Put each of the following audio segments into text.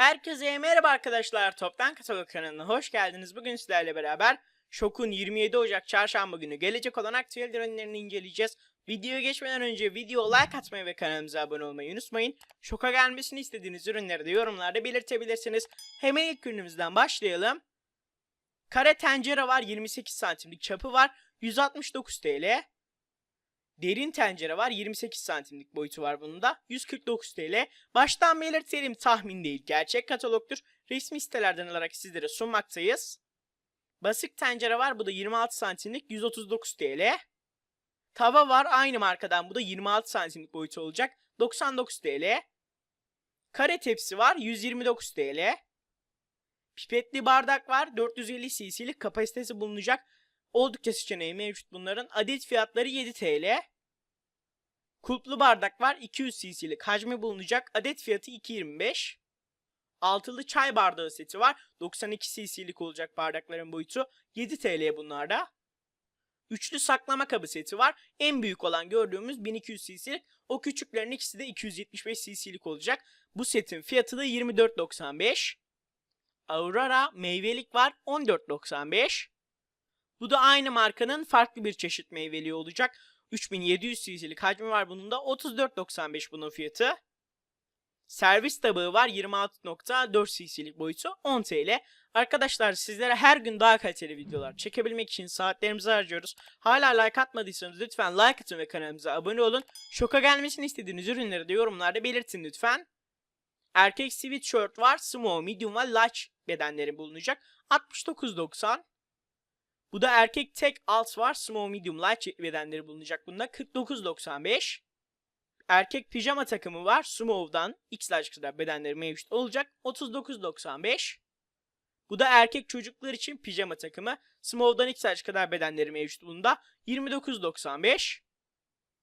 Herkese merhaba arkadaşlar. Toptan Katalog kanalına hoş geldiniz. Bugün sizlerle beraber Şok'un 27 Ocak Çarşamba günü gelecek olan aktüel ürünlerini inceleyeceğiz. Videoya geçmeden önce video like atmayı ve kanalımıza abone olmayı unutmayın. Şok'a gelmesini istediğiniz ürünleri de yorumlarda belirtebilirsiniz. Hemen ilk ürünümüzden başlayalım. Kare tencere var 28 santimlik çapı var 169 TL. Derin tencere var 28 santimlik boyutu var bunun da 149 TL. Baştan belirtelim tahmin değil gerçek katalogdur. Resmi sitelerden alarak sizlere sunmaktayız. Basık tencere var bu da 26 santimlik 139 TL. Tava var aynı markadan bu da 26 santimlik boyutu olacak 99 TL. Kare tepsi var 129 TL. Pipetli bardak var 450 cc'lik kapasitesi bulunacak. Oldukça seçeneği mevcut bunların. Adet fiyatları 7 TL. Kulplu bardak var 200 cc'lik hacmi bulunacak. Adet fiyatı 2.25. Altılı çay bardağı seti var. 92 cc'lik olacak bardakların boyutu. 7 TL bunlarda. Üçlü saklama kabı seti var. En büyük olan gördüğümüz 1200 cc'lik. O küçüklerin ikisi de 275 cc'lik olacak. Bu setin fiyatı da 24.95. Aurora meyvelik var 14.95. Bu da aynı markanın farklı bir çeşit meyveliği olacak. 3700 cc'lik hacmi var bunun da 34.95 bunun fiyatı. Servis tabağı var 26.4 cc'lik boyutu 10 TL. Arkadaşlar sizlere her gün daha kaliteli videolar çekebilmek için saatlerimizi harcıyoruz. Hala like atmadıysanız lütfen like atın ve kanalımıza abone olun. Şoka gelmesini istediğiniz ürünleri de yorumlarda belirtin lütfen. Erkek sweatshirt var. Small, medium ve large bedenleri bulunacak. 69.90. Bu da erkek tek alt var. Small, medium, large bedenleri bulunacak bunda. 49.95. Erkek pijama takımı var. Small'dan X large kadar bedenleri mevcut olacak. 39.95. Bu da erkek çocuklar için pijama takımı. Small'dan X large kadar bedenleri mevcut bunda. 29.95.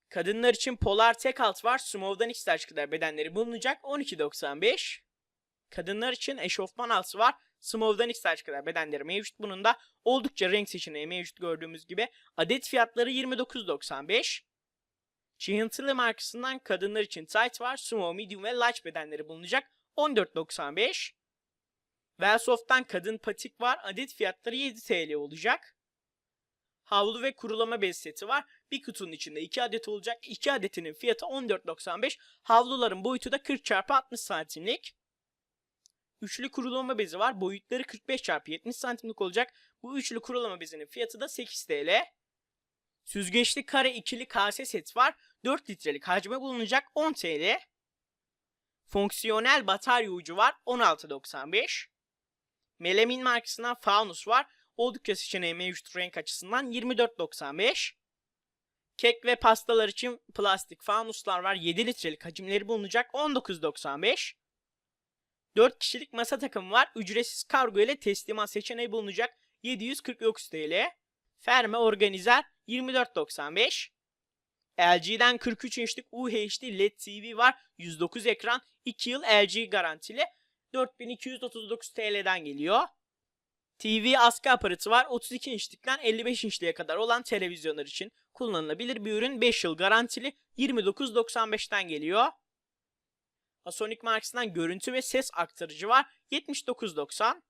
Kadınlar için polar tek alt var. Small'dan X large kadar bedenleri bulunacak. 12.95. Kadınlar için eşofman altı var. Small'dan X large kadar bedenleri mevcut. Bunun da oldukça renk seçeneği mevcut gördüğümüz gibi. Adet fiyatları 29.95. Chantilly markasından kadınlar için tight var. Small, medium ve large bedenleri bulunacak. 14.95. Velsoft'tan kadın patik var. Adet fiyatları 7 TL olacak. Havlu ve kurulama bez seti var. Bir kutunun içinde 2 adet olacak. 2 adetinin fiyatı 14.95. Havluların boyutu da 40 x 60 santimlik. Üçlü kurulama bezi var. Boyutları 45 x 70 santimlik olacak. Bu üçlü kurulama bezinin fiyatı da 8 TL. Süzgeçli kare ikili kase set var. 4 litrelik hacmi bulunacak 10 TL. Fonksiyonel batarya ucu var 16.95. Melamin markasından Faunus var. Oldukça seçeneği mevcut renk açısından 24.95. Kek ve pastalar için plastik fanuslar var. 7 litrelik hacimleri bulunacak 19.95. 4 kişilik masa takımı var. Ücretsiz kargo ile teslimat seçeneği bulunacak 749 TL. Ferme organizer 24.95. LG'den 43 inçlik UHD LED TV var. 109 ekran. 2 yıl LG garantili. 4239 TL'den geliyor. TV askı aparatı var. 32 inçlikten 55 inçliğe kadar olan televizyonlar için kullanılabilir bir ürün. 5 yıl garantili 29.95'ten geliyor. Asonic markasından görüntü ve ses aktarıcı var. 79.90.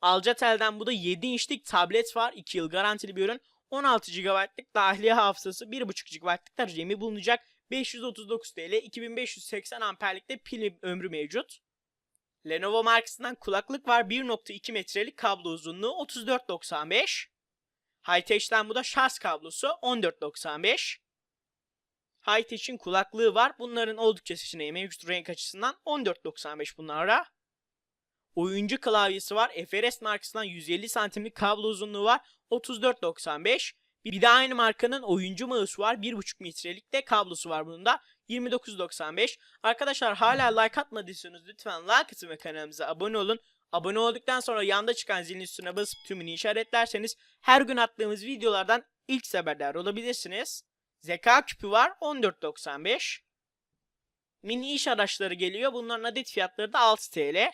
Alcatel'den bu da 7 inçlik tablet var. 2 yıl garantili bir ürün. 16 GB'lık dahiliye hafızası 1.5 GB'lık da RAM'i bulunacak. 539 TL 2580 amperlikte pil ömrü mevcut. Lenovo markasından kulaklık var. 1.2 metrelik kablo uzunluğu 34.95. Hightech'ten bu da şarj kablosu 14.95. Hightech'in kulaklığı var. Bunların oldukça seçeneği mevcut renk açısından 14.95 bunlara. Oyuncu klavyesi var. FRS markasından 150 santimlik kablo uzunluğu var. 34.95. Bir de aynı markanın oyuncu mouse var. 1.5 metrelik de kablosu var bunun da. 29.95. Arkadaşlar hala like atmadıysanız lütfen like atın ve kanalımıza abone olun. Abone olduktan sonra yanda çıkan zilin üstüne basıp tümünü işaretlerseniz her gün attığımız videolardan ilk haberdar olabilirsiniz. Zeka küpü var 14.95. Mini iş araçları geliyor. Bunların adet fiyatları da 6 TL.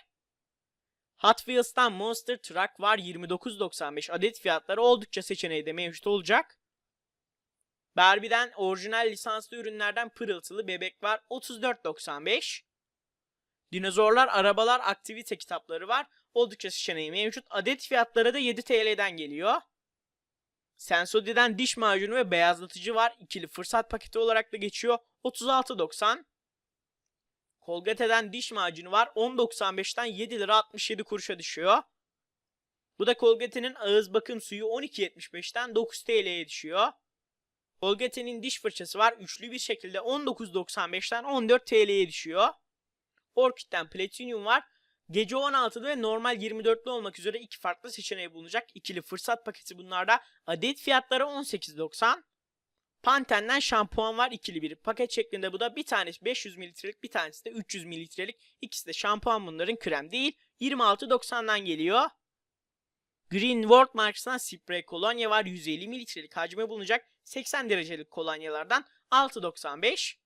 Hot Wheels'tan Monster Truck var 29.95 adet fiyatları oldukça seçeneği de mevcut olacak. Barbie'den orijinal lisanslı ürünlerden pırıltılı bebek var 34.95. Dinozorlar, arabalar, aktivite kitapları var. Oldukça seçeneği mevcut. Adet fiyatları da 7 TL'den geliyor. Sensody'den diş macunu ve beyazlatıcı var. İkili fırsat paketi olarak da geçiyor. 36.90. Colgate'den diş macunu var. 10.95'ten 7 lira 67 kuruşa düşüyor. Bu da Colgate'nin ağız bakım suyu 12.75'ten 9 TL'ye düşüyor. Colgate'nin diş fırçası var. Üçlü bir şekilde 19.95'ten 14 TL'ye düşüyor. Orchid'den Platinum var. Gece 16'da ve normal 24'lü olmak üzere iki farklı seçeneği bulunacak. İkili fırsat paketi bunlarda. Adet fiyatları 18.90. Pantene'den şampuan var ikili bir paket şeklinde bu da bir tanesi 500 mililitrelik bir tanesi de 300 mililitrelik ikisi de şampuan bunların krem değil 26.90'dan geliyor. Green World markasından sprey kolonya var 150 mililitrelik hacmi bulunacak 80 derecelik kolonyalardan 6.95.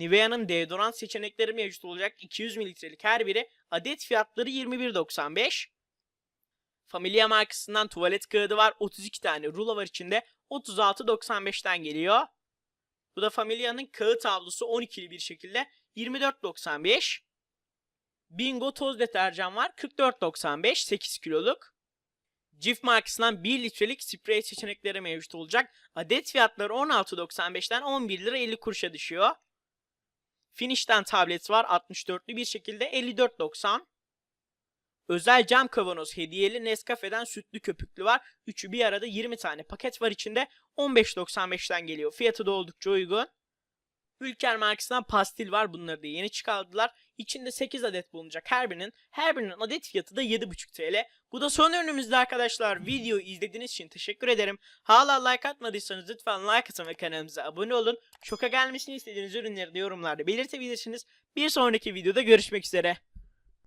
Nivea'nın deodorant seçenekleri mevcut olacak 200 mililitrelik her biri adet fiyatları 21.95. Familia markasından tuvalet kağıdı var 32 tane rulo var içinde 36.95'ten geliyor. Bu da Familia'nın kağıt havlusu 12'li bir şekilde 24.95. Bingo toz deterjan var 44.95 8 kiloluk. Cif markasından 1 litrelik sprey seçenekleri mevcut olacak. Adet fiyatları 16.95'ten 11 lira 50 kuruşa düşüyor. Finish'ten tablet var 64'lü bir şekilde 54.90. Özel cam kavanoz hediyeli Nescafe'den sütlü köpüklü var. Üçü bir arada 20 tane paket var içinde. 15.95'ten geliyor. Fiyatı da oldukça uygun. Ülker markasından pastil var. Bunları da yeni çıkardılar. İçinde 8 adet bulunacak her birinin. Her birinin adet fiyatı da 7.5 TL. Bu da son ürünümüzde arkadaşlar. Videoyu izlediğiniz için teşekkür ederim. Hala like atmadıysanız lütfen like atın ve kanalımıza abone olun. Şoka gelmesini istediğiniz ürünleri de yorumlarda belirtebilirsiniz. Bir sonraki videoda görüşmek üzere.